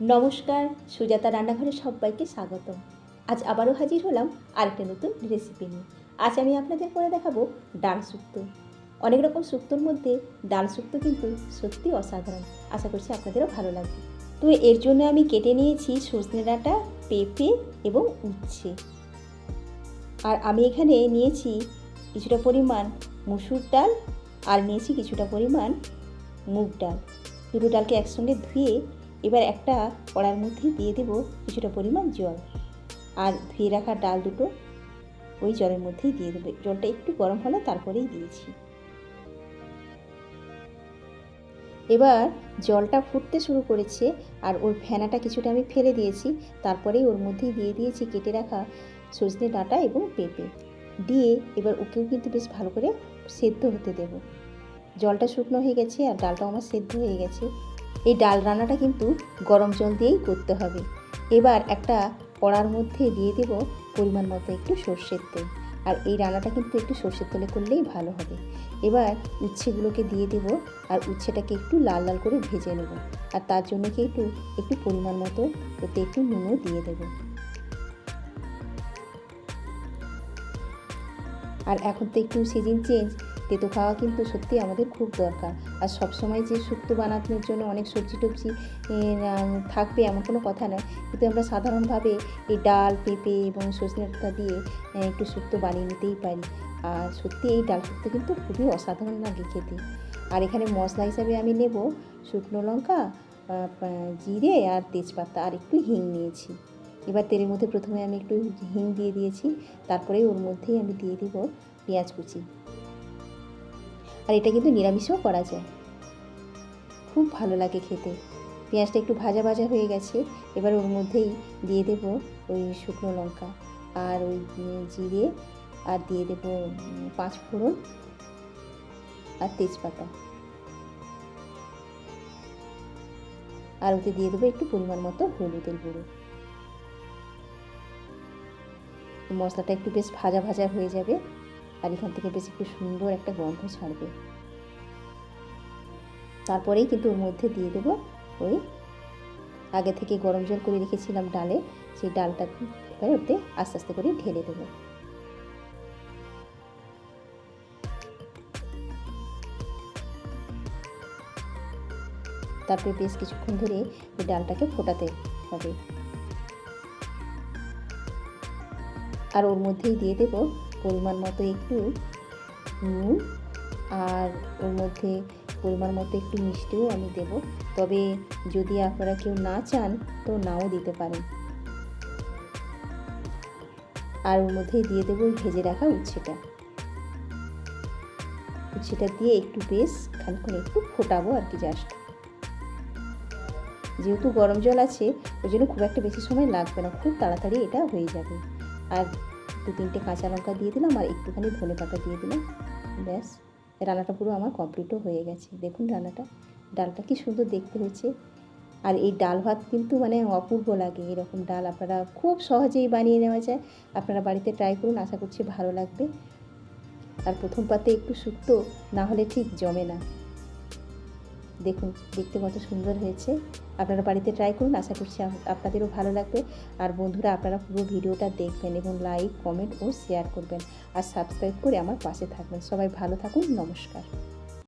নমস্কার, সুজাতা রান্নাঘরে সবাইকে স্বাগত আজ আবারও হাজির হলাম আরেকটা নতুন রেসিপি নিয়ে। আজ আমি আপনাদের করে দেখাবো ডাল শুক্তো। অনেক রকম শুক্তোর মধ্যে ডাল শুক্তো কিন্তু সত্যি অসাধারণ। আশা করছি আপনাদেরও ভালো লাগবে। তো এর জন্য আমি কেটে নিয়েছি সজনে ডাঁটা, পেঁপে এবং উচ্ছে। আর আমি এখানে নিয়েছি কিছুটা পরিমাণ মুসুর ডাল আর নিয়েছি কিছুটা পরিমাণ মুগ ডাল। দুটো ডালকে একসঙ্গে ধুয়ে এবার একটা কড়ার মধ্যে দিয়ে দেব কিছুটা পরিমাণ জল। আর ধুয়ে রাখা ডাল দুটো ওই জলের মধ্যেই দিয়ে দেবে। জলটা একটু গরম হলে তারপরেই দিয়েছি। এবার জলটা ফুটতে শুরু করেছে আর ওর ফেনাটা কিছুটা আমি ফেলে দিয়েছি। তারপরেই ওর মধ্যেই দিয়ে দিয়েছি কেটে রাখা সজনে ডাঁটা এবং পেঁপে। দিয়ে এবার ওকেও কিন্তু বেশ ভালো করে সেদ্ধ হতে দেব। জলটা শুকনো হয়ে গেছে আর ডালটাও আমার সেদ্ধ হয়ে গেছে। এই ডাল রান্নাটা কিন্তু গরম জল দিয়েই করতে হবে। এবার একটা কড়ার মধ্যে দিয়ে দেব পরিমাণ মতো একটু সর্ষের তেল। আর এই রান্নাটা কিন্তু একটু সর্ষের তেলে করলেই ভালো হবে। এবার উচ্ছেগুলোকে দিয়ে দেব আর উচ্ছেটাকে একটু লাল লাল করে ভেজে নেব। আর তার জন্য কি একটু একটু পরিমাণ মতো ওতে একটু নুনও দিয়ে দেব। আর এখন তো একটু সিজন চেঞ্জ তেতো খাওয়া কিন্তু সত্যি আমাদের খুব দরকার। আর সবসময় যে শুক্তো বানানোর জন্য অনেক সবজি টবজি থাকবে এমন কোনো কথা নয়। কিন্তু আমরা সাধারণভাবে এই ডাল, পেঁপে এবং সজনে ডাঁটা দিয়ে একটু শুক্তো বানিয়ে নিতেই পারি। আর সত্যি এই ডাল শুক্তো কিন্তু খুবই অসাধারণ লাগে খেতে। আর এখানে মশলা হিসাবে আমি নেব শুকনো লঙ্কা জিরে আর তেজপাতা আর একটু হিং নিয়েছি। এবার তেলের মধ্যে প্রথমে আমি একটু হিং দিয়ে দিয়েছি, তারপরে ওর মধ্যেই আমি দিয়ে দিব পেঁয়াজ কুচি। আর এটা কিন্তু নিরামিষও করা যায়। খুব ভালো লাগে খেতে। পেঁয়াজটা একটু ভাজা ভাজা হয়ে গেছে, এবার ওর মধ্যেই দিয়ে দেব ওই শুকনো লঙ্কা আর ওই জিরে আর দিয়ে দেব পাঁচ ফোড়ন আর তেজপাতা। আর ওতে দিয়ে দেবো একটু পরিমাণ মতো হলুদের গুঁড়ো। মশলাটা একটু বেশ ভাজা ভাজা হয়ে যাবে। আর এখান থেকে বেশ একটু সুন্দর একটা গন্ধ ছাড়বে। তারপরেই কিন্তু ওর মধ্যে দিয়ে দেবো ওই আগে থেকে গরম জল করে রেখেছিলাম ডালে, সেই ডালটা এবারে ওতে আস্তে আস্তে করে ঢেলে দেবো। তারপরে বেশ কিছুক্ষণ ধরে ওই ডালটাকে ফোটাতে হবে। আর ওর মধ্যেই দিয়ে দেব পরিমাণ মতো একটু নুন আর ওর মধ্যে পরিমাণ মতো একটু মিষ্টিও আমি দেব। তবে যদি আপনারা কেউ না চান, তো নাও দিতে পারেন। আর ওর মধ্যেই দিয়ে দেবো ভেজে রাখা উচ্ছেটা। উচ্ছেটা দিয়ে একটু বেশ খানিক্ষণ একটু ফোটাবো আর কি জাস্ট। যেহেতু গরম জল আছে, ওই জন্য খুব একটা বেশি সময় লাগবে না, খুব তাড়াতাড়ি এটা হয়ে যাবে। আর দু তিনটে কাঁচা লঙ্কা দিয়ে দিলাম আর একটুখানি ধনে পাতা দিয়ে দিলাম। ব্যাস, রান্নাটা পুরো আমার কমপ্লিটও হয়ে গেছে। দেখুন রান্নাটা, ডালটা কি সুন্দর দেখতে হয়েছে। আর এই ডাল ভাত কিন্তু মানে অপূর্ব লাগে, এরকম ডাল আপনারা খুব সহজেই বানিয়ে নেওয়া যায়। আপনারা বাড়িতে ট্রাই করুন, আশা করছি ভালো লাগবে। আর প্রথম পাতে একটু শুক্তো, না হলে ঠিক জমে না। দেখুন, দেখতে কত সুন্দর হয়েছে। আপনারা বাড়িতে ট্রাই করুন, আশা করছি আপনাদেরও ভালো লাগবে। আর বন্ধুরা, আপনারা পুরো ভিডিওটা দেখবেন এবং লাইক কমেন্ট ও শেয়ার করবেন। আর সাবস্ক্রাইব করে আমার পাশে থাকবেন। সবাই ভালো থাকুন, নমস্কার।